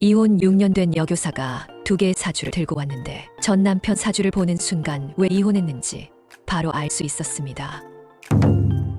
이혼 6년 된 여교사가 두 개의 사주를 들고 왔는데 전 남편 사주를 보는 순간 왜 이혼했는지 바로 알 수 있었습니다.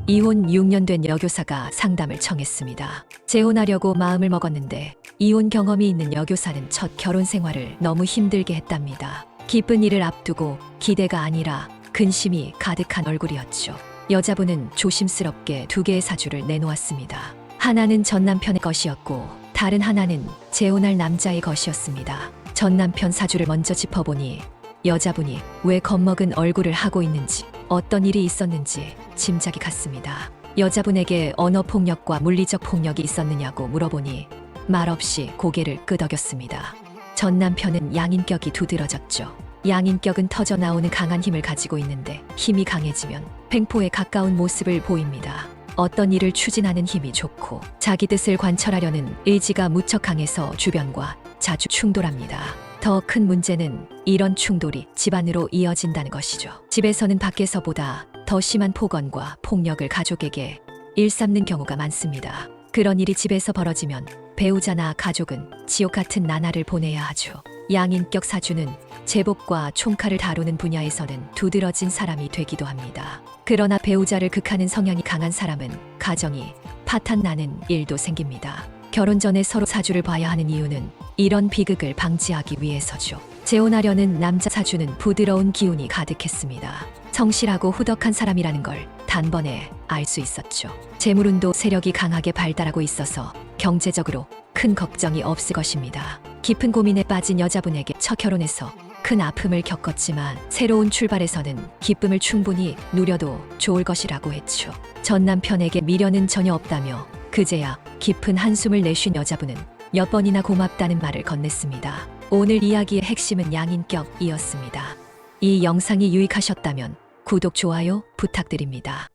이혼 6년 된 여교사가 상담을 청했습니다. 재혼하려고 마음을 먹었는데 이혼 경험이 있는 여교사는 첫 결혼 생활을 너무 힘들게 했답니다. 기쁜 일을 앞두고 기대가 아니라 근심이 가득한 얼굴이었죠. 여자분은 조심스럽게 두 개의 사주를 내놓았습니다. 하나는 전 남편의 것이었고 다른 하나는 재혼할 남자의 것이었습니다. 전 남편 사주를 먼저 짚어보니 여자분이 왜 겁먹은 얼굴을 하고 있는지 어떤 일이 있었는지 짐작이 갔습니다. 여자분에게 언어 폭력과 물리적 폭력이 있었느냐고 물어보니 말없이 고개를 끄덕였습니다. 전 남편은 양인격이 두드러졌죠. 양인격은 터져 나오는 강한 힘을 가지고 있는데 힘이 강해지면 횡포에 가까운 모습을 보입니다. 어떤 일을 추진하는 힘이 좋고 자기 뜻을 관철하려는 의지가 무척 강해서 주변과 자주 충돌합니다. 더 큰 문제는 이런 충돌이 집안으로 이어진다는 것이죠. 집에서는 밖에서보다 더 심한 폭언과 폭력을 가족에게 일삼는 경우가 많습니다. 그런 일이 집에서 벌어지면 배우자나 가족은 지옥 같은 나날을 보내야 하죠. 양인격 사주는 제복과 총칼을 다루는 분야에서는 두드러진 사람이 되기도 합니다. 그러나 배우자를 극하는 성향이 강한 사람은 가정이 파탄나는 일도 생깁니다. 결혼 전에 서로 사주를 봐야 하는 이유는 이런 비극을 방지하기 위해서죠. 재혼하려는 남자 사주는 부드러운 기운이 가득했습니다. 성실하고 후덕한 사람이라는 걸 단번에 알 수 있었죠. 재물운도 세력이 강하게 발달하고 있어서 경제적으로 큰 걱정이 없을 것입니다. 깊은 고민에 빠진 여자분에게 첫 결혼에서 큰 아픔을 겪었지만 새로운 출발에서는 기쁨을 충분히 누려도 좋을 것이라고 했죠. 전 남편에게 미련은 전혀 없다며 그제야 깊은 한숨을 내쉰 여자분은 몇 번이나 고맙다는 말을 건넸습니다. 오늘 이야기의 핵심은 양인격이었습니다. 이 영상이 유익하셨다면 구독, 좋아요 부탁드립니다.